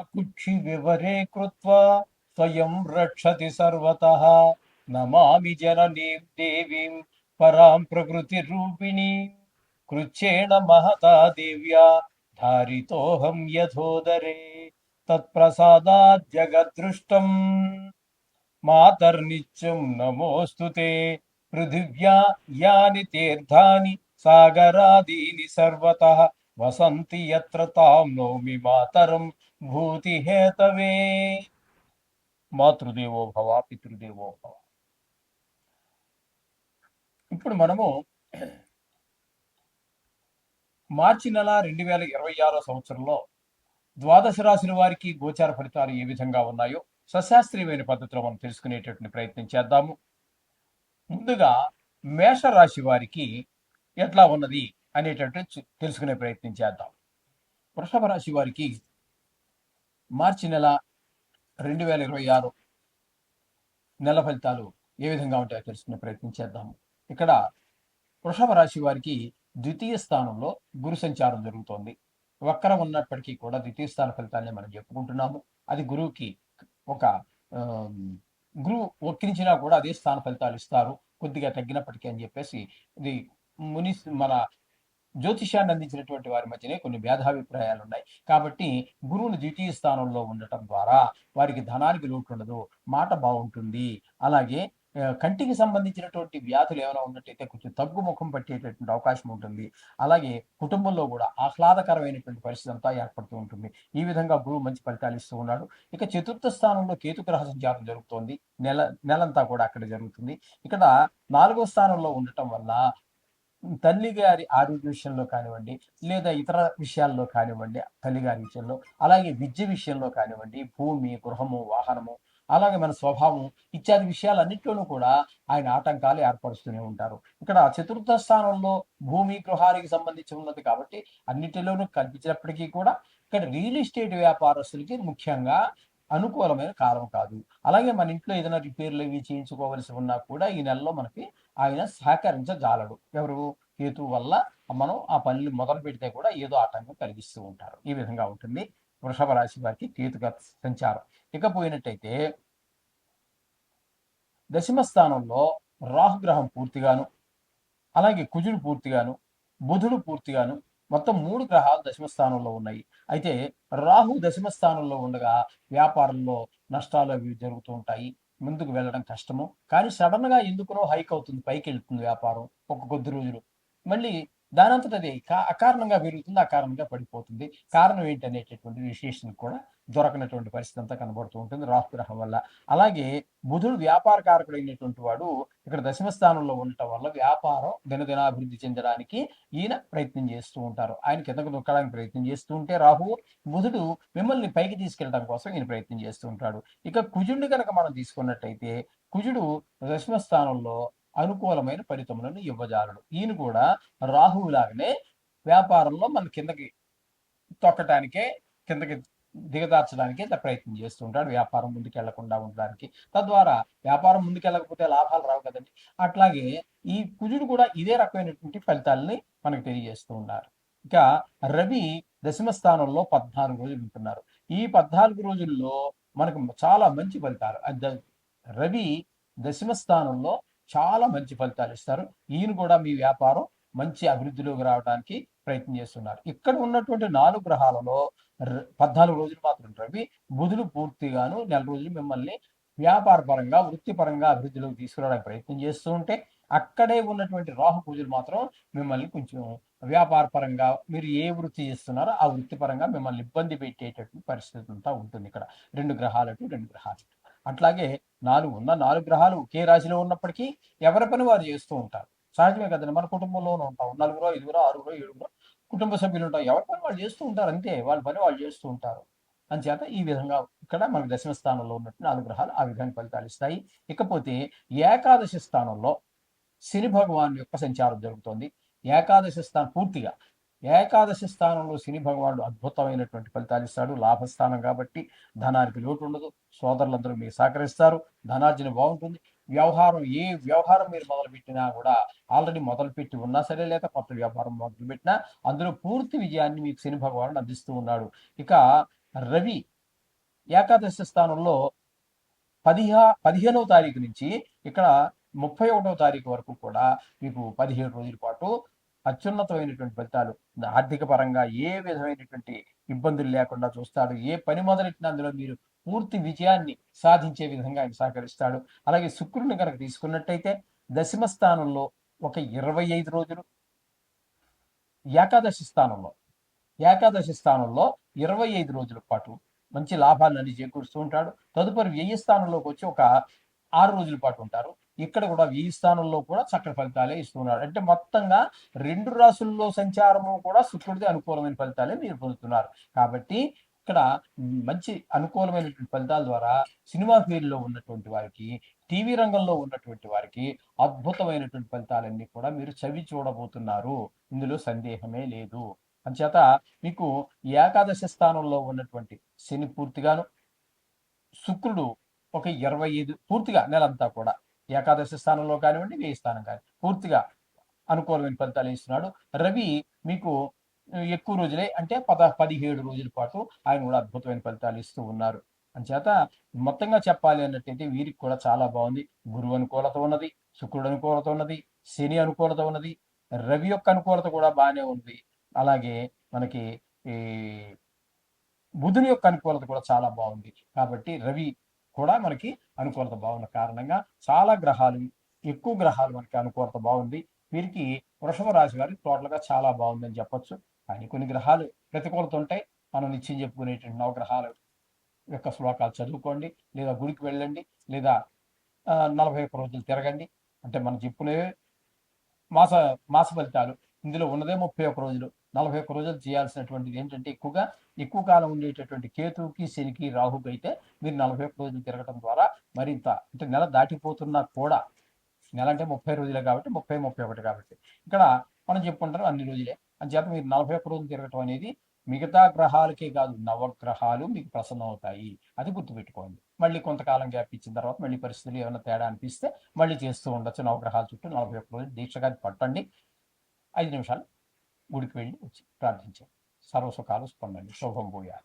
आकुक्षिविवरे कृत्वा स्वयं रक्षति सर्वतः नमामि जननीं देवीं परां प्रकृतिरूपिणीं कृच्छेण महता दिव्या धारितोऽहं यथोदरे तत्प्रसादात् जगद्दृष्टम् मातर्नित्यं नमोऽस्तु ते पृथिव्या यानि तीर्थानि सागरादीनि सर्वतः వసంతి యత్ర తాం నౌమి మాతరం భూతి హేతవే మాతృదేవో భవ పితృదేవో భవ. ఇప్పుడు మనము మార్చి నెల రెండు వేల ఇరవై ఆరో సంవత్సరంలో ద్వాదశ రాశుల వారికి గోచార ఫలితాలు ఏ విధంగా ఉన్నాయో సశాస్త్రీయమైన పద్ధతిలో మనం తెలుసుకునేటటువంటి ప్రయత్నం చేద్దాము. ముందుగా మేష రాశి వారికి ఎట్లా ఉన్నది? అనేటటువంటి తెలుసుకునే ప్రయత్నం చేద్దాం. వృషభ రాశి వారికి మార్చి నెల రెండు వేల ఇరవై ఆరు నెల ఫలితాలు ఏ విధంగా ఉంటాయో తెలుసుకునే ప్రయత్నం చేద్దాము ఇక్కడ వృషభ రాశి వారికి ద్వితీయ స్థానంలో గురు సంచారం జరుగుతోంది. వక్రం ఉన్నప్పటికీ కూడా ద్వితీయ స్థాన ఫలితాన్ని మనం చెప్పుకుంటున్నాము. అది గురువుకి ఒక గురువు వక్రించినా కూడా అదే స్థాన ఫలితాలు ఇస్తారు. కొద్దిగా తగ్గినప్పటికీ అని చెప్పేసి ఇది ముని మన జ్యోతిష్యాన్ని అందించినటువంటి వారి మధ్యనే కొన్ని భేదాభిప్రాయాలు ఉన్నాయి. కాబట్టి గురువులు ద్వితీయ స్థానంలో ఉండటం ద్వారా వారికి ధనానికి లోటు ఉండదు మాట బాగుంటుంది. అలాగే కంటికి సంబంధించినటువంటి వ్యాధులు ఏమైనా ఉన్నట్టయితే కొంచెం తగ్గుముఖం పట్టేటటువంటి అవకాశం ఉంటుంది. అలాగే కుటుంబంలో కూడా ఆహ్లాదకరమైనటువంటి పరిస్థితి అంతా ఏర్పడుతూ ఉంటుంది. ఈ విధంగా గురువు మంచి ఫలితాలు ఇస్తూ ఉన్నాడు. ఇక చతుర్థ స్థానంలో కేతుగ్రహ సంచారం జరుగుతోంది. నెల నెలంతా కూడా అక్కడ జరుగుతుంది. ఇక్కడ నాలుగో స్థానంలో ఉండటం వల్ల తల్లి గారి ఆరోగ్య విషయంలో కానివ్వండి లేదా ఇతర విషయాల్లో కానివ్వండి తల్లి గారి విషయంలో అలాగే విద్య విషయంలో కానివ్వండి భూమి గృహము వాహనము అలాగే మన స్వభావం ఇత్యాది విషయాలన్నింటిలోనూ కూడా ఆయన ఆటంకాలు ఏర్పరుస్తూనే ఉంటారు. ఇక్కడ చతుర్థ స్థానంలో భూమి గృహానికి సంబంధించి ఉన్నది కాబట్టి అన్నిటిలోనూ కల్పించినప్పటికీ కూడా ఇక్కడ రియల్ ఎస్టేట్ వ్యాపారస్తులకి ముఖ్యంగా అనుకూలమైన కాలం కాదు. అలాగే మన ఇంట్లో ఏదైనా రిపేర్లు ఇవి చేయించుకోవలసి ఉన్నా కూడా ఈ నెలలో మనకి ఆయన సహకరించజాలడు. ఎవరు? కేతు వల్ల మనం ఆ పనులు మొదలు పెడితే కూడా ఏదో ఆటంకం కలిగిస్తూ ఉంటారు. ఈ విధంగా ఉంటుంది. వృషభ రాశి వారికి కేతుగా సంచారం. ఇకపోయినట్టయితే దశమ స్థానంలో రాహుగ్రహం పూర్తిగాను అలాగే కుజుడు పూర్తిగాను బుధుడు పూర్తిగాను మొత్తం మూడు గ్రహాలు దశమ స్థానంలో ఉన్నాయి. అయితే రాహు దశమ స్థానంలో ఉండగా వ్యాపారంలో నష్టాలు అవి జరుగుతూ ఉంటాయి. ముందుకు వెళ్ళడం కష్టము. కానీ సడన్గా ఎందుకునో హైక్ అవుతుంది. పైకి వెళ్తుంది వ్యాపారం. ఒక కొద్ది రోజులు. మళ్ళీ దానంతట అది అకారణంగా పెరుగుతుంది అకారణంగా పడిపోతుంది. కారణం ఏంటనేటటువంటి విశేషం కూడా దొరకనటువంటి పరిస్థితి అంతా కనబడుతూ ఉంటుంది రాహుగ్రహం వల్ల. అలాగే బుధుడు వ్యాపార కారకుడైనటువంటి వాడు ఇక్కడ దశమ స్థానంలో ఉండటం వల్ల వ్యాపారం దినదినాభివృద్ధి చెందడానికి ఈయన ప్రయత్నం చేస్తూ ఉంటారు. ఆయన కిందకు దొక్కడానికి ప్రయత్నం చేస్తూ ఉంటే రాహు బుధుడు మిమ్మల్ని పైకి తీసుకెళ్ళడం కోసం ఈయన ప్రయత్నం చేస్తూ ఉంటాడు. ఇక కుజుడిని కనుక మనం తీసుకున్నట్టయితే కుజుడు దశమ స్థానంలో అనుకూలమైన ఫలితములను ఇవ్వజాలడు. ఈయన కూడా రాహువులాగానే వ్యాపారంలో మన కిందకి తొక్కటానికే కిందకి దిగదార్చడానికి ప్రయత్నం చేస్తూ ఉంటాడు. వ్యాపారం ముందుకెళ్ళకుండా ఉండడానికి. తద్వారా వ్యాపారం ముందుకెళ్ళకపోతే లాభాలు రావు కదండి. అట్లాగే ఈ కుజుడు కూడా ఇదే రకమైనటువంటి ఫలితాలని మనకు తెలియజేస్తూ ఉన్నారు. ఇక రవి దశమ స్థానంలో పద్నాలుగు రోజులు ఉంటున్నారు. ఈ పద్నాలుగు రోజుల్లో మనకు చాలా మంచి ఫలితాలు. రవి దశమ స్థానంలో చాలా మంచి ఫలితాలు ఇస్తారు. ఈయన కూడా మీ వ్యాపారం మంచి అభివృద్ధిలోకి రావడానికి ప్రయత్నం చేస్తున్నారు. ఇక్కడ ఉన్నటువంటి నాలుగు గ్రహాలలో పద్నాలుగు రోజులు మాత్రం రవి బుధులు పూర్తిగాను నెల రోజులు మిమ్మల్ని వ్యాపార పరంగా వృత్తిపరంగా అభివృద్ధిలోకి తీసుకురావడానికి ప్రయత్నం చేస్తూ ఉంటే అక్కడే ఉన్నటువంటి రాహు పూజలు మాత్రం మిమ్మల్ని కొంచెం వ్యాపార పరంగా మీరు ఏ వృత్తి చేస్తున్నారో ఆ వృత్తిపరంగా మిమ్మల్ని ఇబ్బంది పెట్టేటటువంటి పరిస్థితి అంతా ఉంటుంది ఇక్కడ. రెండు గ్రహాలకు రెండు గ్రహాలు అట్లాగే నాలుగు ఉన్న నాలుగు గ్రహాలు ఒకే రాశిలో ఉన్నప్పటికీ ఎవరి పని వారు చేస్తూ ఉంటారు. సహజమే కదండి మన కుటుంబంలోనే ఉంటాం. నలుగురో ఐదుగురో ఆరుగురో ఏడుగురో కుటుంబ సభ్యులు ఉంటారు. ఎవరి పని వాళ్ళు చేస్తూ ఉంటారు అంతే. వాళ్ళ పని వాళ్ళు చేస్తూ ఉంటారు. అంచేత ఈ విధంగా ఇక్కడ మనకు దశమ స్థానంలో ఉన్నట్టు నాలుగు గ్రహాలు ఆ విధంగా ఫలితాలు ఇస్తాయి. ఇకపోతే ఏకాదశి స్థానంలో శని భగవాన్ యొక్క సంచారం జరుగుతోంది. ఏకాదశి స్థానం పూర్తిగా ఏకాదశి స్థానంలో శని భగవానుడు అద్భుతమైనటువంటి ఫలితాలు ఇస్తాడు. లాభస్థానం కాబట్టి ధనానికి లోటు ఉండదు. సోదరులందరూ మీకు సహకరిస్తారు. ధనార్జన బాగుంటుంది. వ్యవహారం ఏ వ్యవహారం మీరు మొదలుపెట్టినా కూడా ఆల్రెడీ మొదలుపెట్టి ఉన్నా సరే లేదా కొత్త వ్యాపారం మొదలుపెట్టినా అందులో పూర్తి విజయాన్ని మీకు శని భగవానుడు అందిస్తూ ఉన్నాడు. ఇక రవి ఏకాదశి స్థానంలో పదిహా పదిహేనవ తారీఖు నుంచి ఇక్కడ ముప్పై ఒకటవ తారీఖు వరకు కూడా మీకు పదిహేడు రోజుల పాటు అత్యున్నతమైనటువంటి ఫలితాలు. ఆర్థిక పరంగా ఏ విధమైనటువంటి ఇబ్బందులు లేకుండా చూస్తాడు. ఏ పని మొదలెట్టిన అందులో మీరు పూర్తి విజయాన్ని సాధించే విధంగా ఆయన సహకరిస్తాడు. అలాగే శుక్రుడిని కనుక తీసుకున్నట్టయితే దశమ స్థానంలో ఒక ఇరవై ఐదు రోజులు ఏకాదశి స్థానంలో ఏకాదశి స్థానంలో ఇరవై ఐదు రోజుల పాటు మంచి లాభాలని చేకూరుస్తూ ఉంటాడు. తదుపరి వ్యయ స్థానంలోకి వచ్చి ఒక ఆరు రోజుల పాటు ఉంటారు. ఇక్కడ కూడా ఈ స్థానంలో కూడా చక్కటి ఫలితాలే ఇస్తున్నాడు అంటే మొత్తంగా రెండు రాసుల్లో సంచారము కూడా శుక్రుడిది అనుకూలమైన ఫలితాలే మీరు పొందుతున్నారు. కాబట్టి ఇక్కడ మంచి అనుకూలమైనటువంటి ఫలితాల ద్వారా సినిమా ఫీల్డ్లో ఉన్నటువంటి వారికి టీవీ రంగంలో ఉన్నటువంటి వారికి అద్భుతమైనటువంటి ఫలితాలన్నీ కూడా మీరు చవి చూడబోతున్నారు. ఇందులో సందేహమే లేదు. అంచేత మీకు ఏకాదశి స్థానంలో ఉన్నటువంటి శని పూర్తిగాను శుక్రుడు ఒక ఇరవై ఐదు పూర్తిగా నెలంతా కూడా ఏకాదశి స్థానంలో కానివ్వండి వేయి స్థానం కానీ పూర్తిగా అనుకూలమైన ఫలితాలు ఇస్తున్నాడు. రవి మీకు ఎక్కువ రోజులే అంటే పద పదిహేడు రోజుల పాటు ఆయన కూడా అద్భుతమైన ఫలితాలు ఇస్తూ ఉన్నారు. అంచేత మొత్తంగా చెప్పాలి అన్నట్టయితే వీరికి కూడా చాలా బాగుంది. గురువు అనుకూలత ఉన్నది శుక్రుడు అనుకూలత ఉన్నది శని అనుకూలత ఉన్నది రవి యొక్క అనుకూలత కూడా బాగానే ఉంది. అలాగే మనకి ఈ బుధుని యొక్క అనుకూలత కూడా చాలా బాగుంది. కాబట్టి రవి కూడా మనకి అనుకూలత బాగున్న కారణంగా చాలా గ్రహాలు ఎక్కువ గ్రహాలు మనకి అనుకూలత బాగుంది. వీరికి వృషభ రాశి వారికి టోటల్గా చాలా బాగుందని చెప్పొచ్చు. కానీ కొన్ని గ్రహాలు ప్రతికూలత ఉంటాయి. మనం నిత్యం చెప్పుకునేటువంటి నవగ్రహాల యొక్క శ్లోకాలు చదువుకోండి లేదా గుడికి వెళ్ళండి లేదా నలభై ఒక్క రోజులు తిరగండి. అంటే మనం చెప్పుకునే మాస మాస ఫలితాలు. ఇందులో ఉన్నదే ముప్పై ఒక్క రోజులు. నలభై ఒక్క రోజులు చేయాల్సినటువంటిది ఏంటంటే ఎక్కువగా ఎక్కువ కాలం ఉండేటటువంటి కేతువుకి శనికి రాహుకి అయితే మీరు నలభై ఒక్క రోజులు తిరగడం ద్వారా మరింత అంటే నెల దాటిపోతున్నా కూడా నెల అంటే ముప్పై రోజులే కాబట్టి ముప్పై ముప్పై ఒకటి కాబట్టి. ఇక్కడ మనం చెప్పుకుంటారు అన్ని రోజులే. అని చేత మీరు నలభై ఒక్క రోజులు తిరగటం అనేది మిగతా గ్రహాలకే కాదు నవగ్రహాలు మీకు ప్రసన్నం అవుతాయి. అది గుర్తుపెట్టుకోండి. మళ్ళీ కొంతకాలం గ్యాప్ ఇచ్చిన తర్వాత మళ్ళీ పరిస్థితులు ఏమైనా తేడా అనిపిస్తే మళ్ళీ చేస్తూ ఉండొచ్చు. నవగ్రహాల చుట్టూ నలభై ఒక్క రోజులు దీక్షగా పట్టండి. ఐదు నిమిషాలు గుడికి వెళ్ళి వచ్చి ప్రార్థించండి. sarosokalo por medio. Sovamboyar.